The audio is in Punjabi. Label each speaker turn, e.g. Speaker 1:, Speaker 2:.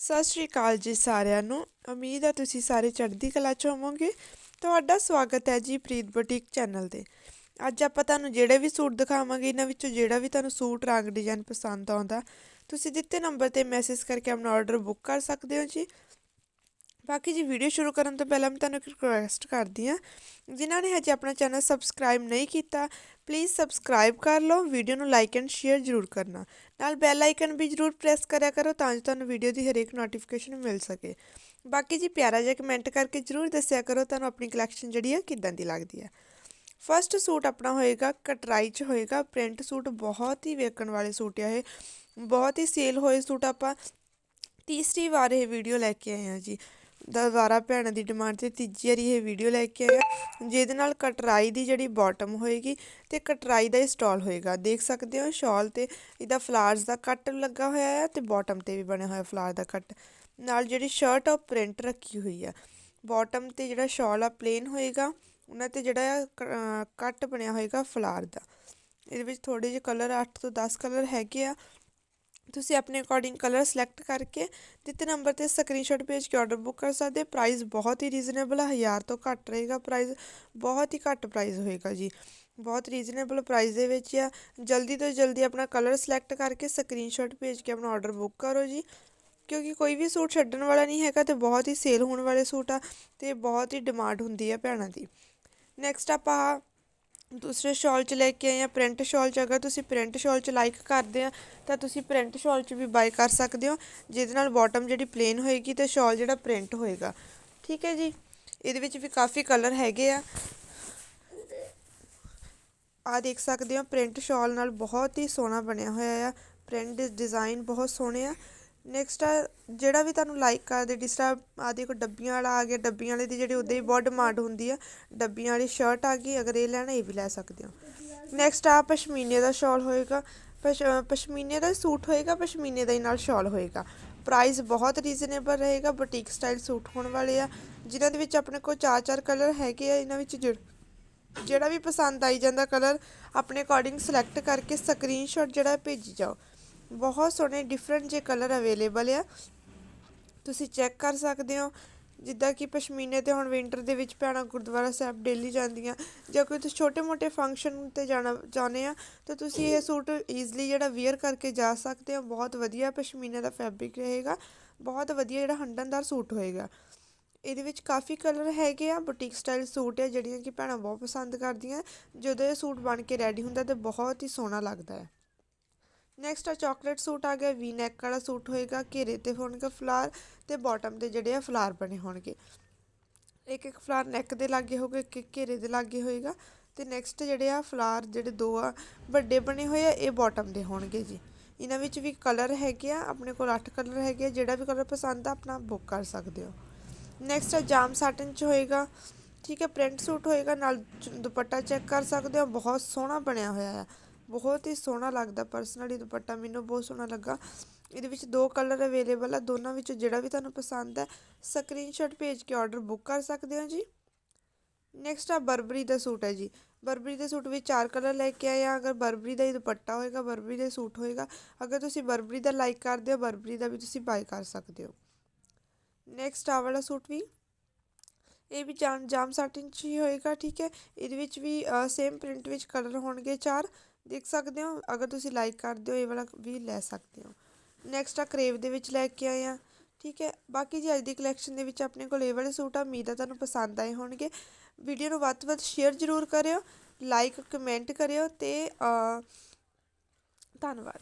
Speaker 1: ਸਤਿ ਸ਼੍ਰੀ ਅਕਾਲ ਜੀ ਸਾਰਿਆਂ ਨੂੰ। ਉਮੀਦ ਹੈ ਤੁਸੀਂ ਸਾਰੇ ਚੜ੍ਹਦੀ ਕਲਾ 'ਚ ਹੋਵੋਗੇ। ਤੁਹਾਡਾ ਸਵਾਗਤ ਹੈ ਜੀ ਪ੍ਰੀਤ ਬੁਟੀਕ ਚੈਨਲ ਤੇ। ਅੱਜ ਆਪਾਂ ਤੁਹਾਨੂੰ ਜਿਹੜੇ ਵੀ ਸੂਟ ਦਿਖਾਵਾਂਗੇ, ਇਹਨਾਂ ਵਿੱਚੋਂ ਜਿਹੜਾ ਵੀ ਤੁਹਾਨੂੰ ਸੂਟ, ਰੰਗ ਡਿਜ਼ਾਈਨ ਪਸੰਦ ਆਉਂਦਾ, ਤੁਸੀਂ ਦਿੱਤੇ ਨੰਬਰ ਤੇ ਮੈਸੇਜ ਕਰਕੇ ਆਪਣਾ ਆਰਡਰ ਬੁੱਕ ਕਰ ਸਕਦੇ ਹੋ ਜੀ। ਬਾਕੀ ਜੀ ਵੀਡੀਓ ਸ਼ੁਰੂ ਕਰਨ ਤੋਂ ਪਹਿਲਾਂ ਮੈਂ ਤੁਹਾਨੂੰ ਇੱਕ ਰਿਕੁਐਸਟ ਕਰਦੀ ਹਾਂ, ਜਿਨ੍ਹਾਂ ਨੇ ਹਜੇ ਆਪਣਾ ਚੈਨਲ ਸਬਸਕ੍ਰਾਈਬ ਨਹੀਂ ਕੀਤਾ ਪਲੀਜ਼ ਸਬਸਕ੍ਰਾਈਬ ਕਰ ਲਓ ਵੀਡੀਓ ਨੂੰ ਲਾਈਕ ਐਂਡ ਸ਼ੇਅਰ ਜ਼ਰੂਰ ਕਰਨਾ। ਨਾਲ ਬੈਲ ਆਈਕਨ ਵੀ ਜ਼ਰੂਰ ਪ੍ਰੈਸ ਕਰਿਆ ਕਰੋ ਤਾਂ ਜੋ ਤੁਹਾਨੂੰ ਵੀਡੀਓ ਦੀ ਹਰੇਕ ਨੋਟੀਫਿਕੇਸ਼ਨ ਮਿਲ ਸਕੇ। ਬਾਕੀ ਜੀ ਪਿਆਰਾ ਜਿਹਾ ਕਮੈਂਟ ਕਰਕੇ ਜ਼ਰੂਰ ਦੱਸਿਆ ਕਰੋ, ਤੁਹਾਨੂੰ ਆਪਣੀ ਕਲੈਕਸ਼ਨ ਜਿਹੜੀ ਆ ਕਿੱਦਾਂ ਦੀ ਲੱਗਦੀ ਹੈ ਫਸਟ ਸੂਟ ਆਪਣਾ ਹੋਏਗਾ, ਕਟਰਾਈ 'ਚ ਹੋਏਗਾ ਪ੍ਰਿੰਟ ਸੂਟ ਬਹੁਤ ਹੀ ਵੇਖਣ ਵਾਲੇ ਸੂਟ ਆ ਇਹ। ਬਹੁਤ ਹੀ ਸੇਲ ਹੋਏ ਸੂਟ ਆਪਾਂ। ਤੀਸਰੀ ਵਾਰ ਇਹ ਵੀਡੀਓ ਲੈ ਕੇ ਆਏ ਹਾਂ ਜੀ। ਦੁਬਾਰਾ ਭੈਣਾਂ ਦੀ ਡਿਮਾਂਡ ਤੇ ਤੀਜੀ ਵਾਰੀ ਇਹ ਵੀਡੀਓ ਲੈ ਕੇ ਆਇਆ। ਜਿਹਦੇ ਨਾਲ ਕਟਰਾਈ ਦੀ ਜਿਹੜੀ ਬਾਟਮ ਹੋਏਗੀ ਤੇ ਕਟਰਾਈ ਦਾ ਸਟਾਲ ਹੋਏਗਾ। ਦੇਖ ਸਕਦੇ ਹੋ ਸ਼ਾਲ ਤੇ ਇਹਦਾ ਫਲਾਰਸ ਦਾ ਕੱਟ ਲੱਗਾ ਹੋਇਆ ਹੈ ਤੇ ਬਾਟਮ ਤੇ ਵੀ ਬਣਿਆ ਹੋਇਆ ਫਲਾਰ ਦਾ ਕੱਟ। ਨਾਲ ਜਿਹੜੀ ਸ਼ਰਟ ਆ ਪ੍ਰਿੰਟ ਰੱਖੀ ਹੋਈ ਆ। ਬਾਟਮ ਤੇ ਜਿਹੜਾ ਸ਼ਾਲ ਆ ਪਲੇਨ ਹੋਏਗਾ, ਉਹਨਾਂ ਤੇ ਜਿਹੜਾ ਕੱਟ ਬਣਿਆ ਹੋਏਗਾ ਫਲਾਰ ਦਾ। ਇਹਦੇ ਵਿੱਚ ਥੋੜੇ ਜਿਹੇ ਕਲਰ 8 ਤੋਂ 10 ਕਲਰ ਹੈਗੇ ਆ। ਤੁਸੀਂ ਆਪਣੇ ਅਕੋਰਡਿੰਗ ਕਲਰ ਸਿਲੈਕਟ ਕਰਕੇ ਦਿੱਤੇ ਨੰਬਰ ਤੇ ਸਕਰੀਨਸ਼ਾਟ ਭੇਜ ਕੇ ਆਰਡਰ ਬੁੱਕ ਕਰ ਸਕਦੇ ਪ੍ਰਾਈਸ ਬਹੁਤ ਹੀ ਰੀਜ਼ਨੇਬਲ ਹੈ 1000 ਤੋਂ ਘੱਟ ਰਹੇਗਾ ਪ੍ਰਾਈਸ ਬਹੁਤ ਹੀ ਘੱਟ ਪ੍ਰਾਈਸ ਹੋਏਗਾ ਜੀ। ਬਹੁਤ ਰੀਜ਼ਨੇਬਲ ਪ੍ਰਾਈਸ ਦੇ ਵਿੱਚ ਆ। ਜਲਦੀ ਤੋਂ ਜਲਦੀ ਆਪਣਾ ਕਲਰ ਸਿਲੈਕਟ ਕਰਕੇ ਸਕਰੀਨਸ਼ਾਟ ਭੇਜ ਕੇ ਆਪਣਾ ਆਰਡਰ ਬੁੱਕ ਕਰੋ ਜੀ। ਕਿਉਂਕਿ ਕੋਈ ਵੀ ਸੂਟ ਛੱਡਣ ਵਾਲਾ ਨਹੀਂ ਹੈਗਾ ਤੇ ਬਹੁਤ ਹੀ ਸੇਲ ਹੋਣ ਵਾਲੇ ਸੂਟ ਆ ਤੇ ਬਹੁਤ ਹੀ ਡਿਮਾਂਡ ਹੁੰਦੀ ਆ ਭੈਣਾਂ ਦੀ। ਨੈਕਸਟ ਆਪਾਂ ਦੂਸਰੇ ਸ਼ਾਲ 'ਚ ਲੈ ਕੇ ਆਏ ਆ ਪ੍ਰਿੰਟ ਸ਼ਾਲ 'ਚ, ਅਗਰ ਤੁਸੀਂ ਪ੍ਰਿੰਟ ਸ਼ਾਲ 'ਚ ਲਾਈਕ ਕਰਦੇ ਆ, ਤਾਂ ਤੁਸੀਂ ਪ੍ਰਿੰਟ ਸ਼ਾਲ 'ਚ ਵੀ ਬਾਈ ਕਰ ਸਕਦੇ ਹੋ। ਜਿਹਦੇ ਨਾਲ ਬਾਟਮ ਜਿਹੜੀ ਪਲੇਨ ਹੋਏਗੀ ਤੇ ਸ਼ਾਲ ਜਿਹੜਾ ਪ੍ਰਿੰਟ ਹੋਏਗਾ। ਠੀਕ ਹੈ ਜੀ? ਇਹਦੇ ਵਿੱਚ ਵੀ ਕਾਫੀ ਕਲਰ ਹੈਗੇ ਆ। ਆ ਦੇਖ ਸਕਦੇ ਹੋ ਪ੍ਰਿੰਟ ਸ਼ਾਲ ਨਾਲ ਬਹੁਤ ਹੀ ਸੋਹਣਾ ਬਣਿਆ ਹੋਇਆ ਆ। ਪ੍ਰਿੰਟ ਡਿਜ਼ਾਈਨ ਬਹੁਤ ਸੋਹਣੇ ਆ। ਨੈਕਸਟ ਆ, ਜਿਹੜਾ ਵੀ ਤੁਹਾਨੂੰ ਲਾਈਕ ਕਰਦੇ ਜਿਸ ਤਰ੍ਹਾਂ ਆ ਦੇਖੋ, ਡੱਬੀਆਂ ਵਾਲਾ ਆ ਗਿਆ, ਡੱਬੀਆਂ ਵਾਲੇ ਦੀ ਜਿਹੜੀ ਉਹਦੇ ਹੀ ਬਹੁਤ ਡਿਮਾਂਡ ਹੁੰਦੀ ਆ। ਡੱਬੀਆਂ ਵਾਲੀ ਸ਼ਰਟ ਆ ਗਈ, ਅਗਰ ਇਹ ਲੈਣਾ, ਇਹ ਵੀ ਲੈ ਸਕਦੇ ਹੋ। ਨੈਕਸਟ ਆ, ਪਸ਼ਮੀਨੇ ਦਾ ਸ਼ਾਲ ਹੋਏਗਾ। ਪਸ਼ਮੀਨੇ ਦਾ ਸੂਟ ਹੋਏਗਾ, ਪਸ਼ਮੀਨੇ ਦਾ ਹੀ ਨਾਲ ਸ਼ਾਲ ਹੋਏਗਾ। ਪ੍ਰਾਈਸ ਬਹੁਤ ਰੀਜ਼ਨੇਬਲ ਰਹੇਗਾ ਬੁਟੀਕ ਸਟਾਈਲ ਸੂਟ ਹੋਣ ਵਾਲੇ ਆ। ਜਿਨ੍ਹਾਂ ਦੇ ਵਿੱਚ ਆਪਣੇ ਕੋਲ ਚਾਰ ਚਾਰ ਕਲਰ ਹੈਗੇ ਆ, ਇਹਨਾਂ ਵਿੱਚ ਜਿਹੜਾ ਵੀ ਪਸੰਦ ਆਈ ਜਾਂਦਾ ਕਲਰ ਆਪਣੇ ਅਕੋਰਡਿੰਗ ਸਿਲੈਕਟ ਕਰਕੇ ਸਕਰੀਨਸ਼ਾਟ ਜਿਹੜਾ ਭੇਜੀ ਜਾਓ। ਬਹੁਤ ਸੋਹਣੇ ਡਿਫਰੈਂਟ ਜੇ ਕਲਰ ਅਵੇਲੇਬਲ ਆ। ਤੁਸੀਂ ਚੈੱਕ ਕਰ ਸਕਦੇ ਹੋ। ਜਿੱਦਾਂ ਕਿ ਪਸ਼ਮੀਨੇ ਤੇ ਹੁਣ ਵਿੰਟਰ ਦੇ ਵਿੱਚ ਭੈਣਾਂ ਗੁਰਦੁਆਰਾ ਸਾਹਿਬ ਡੇਲੀ ਜਾਂਦੀਆਂ। ਜਾਂ ਕੋਈ ਤੁਸੀਂ ਛੋਟੇ-ਮੋਟੇ ਫੰਕਸ਼ਨ ਤੇ ਜਾਣਾ ਚਾਹੁੰਦੇ ਆ, ਤਾਂ ਤੁਸੀਂ ਇਹ ਸੂਟ ਈਜ਼ਲੀ ਜਿਹੜਾ ਵੇਅਰ ਕਰਕੇ ਜਾ ਸਕਦੇ ਹੋ। ਬਹੁਤ ਵਧੀਆ ਪਸ਼ਮੀਨੇ ਦਾ ਫੈਬਰਿਕ ਰਹੇਗਾ। ਬਹੁਤ ਵਧੀਆ ਜਿਹੜਾ ਹੰਡਨਦਾਰ ਸੂਟ ਹੋਏਗਾ। ਇਹਦੇ ਵਿੱਚ ਕਾਫੀ ਕਲਰ ਹੈਗੇ ਆ। ਬੁਟੀਕ ਸਟਾਈਲ ਸੂਟ ਹੈ ਜਿਹੜੀਆਂ ਕਿ ਭੈਣਾਂ ਬਹੁਤ ਪਸੰਦ ਕਰਦੀਆਂ। ਜਦੋਂ ਇਹ ਸੂਟ ਬਣ ਕੇ ਰੈਡੀ ਹੁੰਦਾ, ਤੇ ਬਹੁਤ ਹੀ ਸੋਹਣਾ ਲੱਗਦਾ ਹੈ। ਨੈਕਸਟ ਆ ਚਾਕਲੇਟ ਸੂਟ ਆ ਗਿਆ ਵੀ ਨੈਕ ਵਾਲਾ ਸੂਟ ਹੋਏਗਾ, ਘੇਰੇ ਤੇ ਹੋਣਗੇ ਫਲਾਰ ਤੇ ਬਾਟਮ ਤੇ ਜਿਹੜੇ ਆ ਫਲਾਰ ਬਣੇ ਹੋਣਗੇ। ਇੱਕ ਇੱਕ ਫਲਾਰ ਨੈਕ ਦੇ ਲਾਗੇ ਹੋਗਾ ਇੱਕ ਇੱਕ ਘੇਰੇ ਦੇ ਲਾਗੇ ਹੋਏਗਾ। ਤੇ ਨੈਕਸਟ ਜਿਹੜੇ ਆ ਫਲਾਰ ਜਿਹੜੇ ਦੋ ਆ, ਵੱਡੇ ਬਣੇ ਹੋਏ ਆ, ਇਹ ਬਾਟਮ ਦੇ ਹੋਣਗੇ ਜੀ। ਇਹਨਾਂ ਵਿੱਚ ਵੀ ਕਲਰ ਹੈਗੇ ਆ, ਆਪਣੇ ਕੋਲ 8 ਕਲਰ ਹੈਗੇ ਆ, ਜਿਹੜਾ ਵੀ ਕਲਰ ਪਸੰਦ ਆ, ਆਪਣਾ ਬੁੱਕ ਕਰ ਸਕਦੇ ਹੋ। ਨੈਕਸਟ ਆ ਜਾਮ ਸਾਟਨ ਚ ਹੋਏਗਾ, ਠੀਕ ਹੈ ਪ੍ਰਿੰਟ ਸੂਟ ਹੋਏਗਾ, ਨਾਲ ਦੁਪੱਟਾ ਚੈੱਕ ਕਰ ਸਕਦੇ ਹੋ, ਬਹੁਤ ਸੋਹਣਾ ਬਣਿਆ ਹੋਇਆ ਆ। ਬਹੁਤ ਹੀ ਸੋਹਣਾ ਲੱਗਦਾ ਪਰਸਨਲੀ ਦੁਪੱਟਾ, ਮੈਨੂੰ ਬਹੁਤ ਸੋਹਣਾ ਲੱਗਾ। ਇਹਦੇ ਵਿੱਚ ਦੋ ਕਲਰ ਅਵੇਲੇਬਲ ਆ, ਦੋਨਾਂ ਵਿੱਚੋਂ ਜਿਹੜਾ ਵੀ ਤੁਹਾਨੂੰ ਪਸੰਦ ਹੈ ਸਕਰੀਨਸ਼ਾਟ ਭੇਜ ਕੇ ਆਰਡਰ ਬੁੱਕ ਕਰ ਸਕਦੇ ਹੋ ਜੀ। ਨੈਕਸਟ ਆ ਬਰਬਰੀ ਦਾ ਸੂਟ ਹੈ ਜੀ। ਬਰਬਰੀ ਦੇ ਸੂਟ ਵਿੱਚ ਚਾਰ ਕਲਰ ਲੈ ਕੇ ਆਏ ਆ। ਅਗਰ ਬਰਬਰੀ ਦਾ ਹੀ ਦੁਪੱਟਾ ਹੋਏਗਾ ਬਰਬਰੀ ਦਾ ਸੂਟ ਹੋਏਗਾ। ਅਗਰ ਤੁਸੀਂ ਬਰਬਰੀ ਦਾ ਲਾਈਕ ਕਰਦੇ ਹੋ ਬਰਬਰੀ ਦਾ ਵੀ ਤੁਸੀਂ ਬਾਈ ਕਰ ਸਕਦੇ ਹੋ। ਨੈਕਸਟ ਆ ਵਾਲਾ ਸੂਟ ਵੀ। ਇਹ ਵੀ ਜਾਮ ਜਾਮ ਸਾਟਿਨ ਇੰਚ ਹੀ ਹੋਏਗਾ, ਠੀਕ ਹੈ। ਇਹਦੇ ਵਿੱਚ ਵੀ ਸੇਮ ਪ੍ਰਿੰਟ ਵਿੱਚ ਕਲਰ ਹੋਣਗੇ ਚਾਰ। ਦੇਖ ਸਕਦੇ ਹੋ, ਅਗਰ ਤੁਸੀਂ ਲਾਈਕ ਕਰਦੇ ਹੋ, ਇਹ ਵਾਲਾ ਵੀ ਲੈ ਸਕਦੇ ਹੋ। ਨੈਕਸਟ ਆ ਕਰੇਵ ਦੇ ਵਿੱਚ ਲੈ ਕੇ ਆਏ ਆ। ਠੀਕ ਹੈ, ਬਾਕੀ ਜੀ ਅੱਜ ਦੀ ਕਲੈਕਸ਼ਨ ਦੇ ਵਿੱਚ ਆਪਣੇ ਕੋਲ ਇਹ ਵਾਲੇ ਸੂਟ ਆ, ਉਮੀਦ ਆ ਤੁਹਾਨੂੰ ਪਸੰਦ ਆਏ ਹੋਣਗੇ। ਵੀਡੀਓ ਨੂੰ ਵੱਧ ਤੋਂ ਵੱਧ ਸ਼ੇਅਰ ਜ਼ਰੂਰ ਕਰਿਓ ਲਾਈਕ ਕਮੈਂਟ ਕਰਿਓ ਤੇ ਧੰਨਵਾਦ।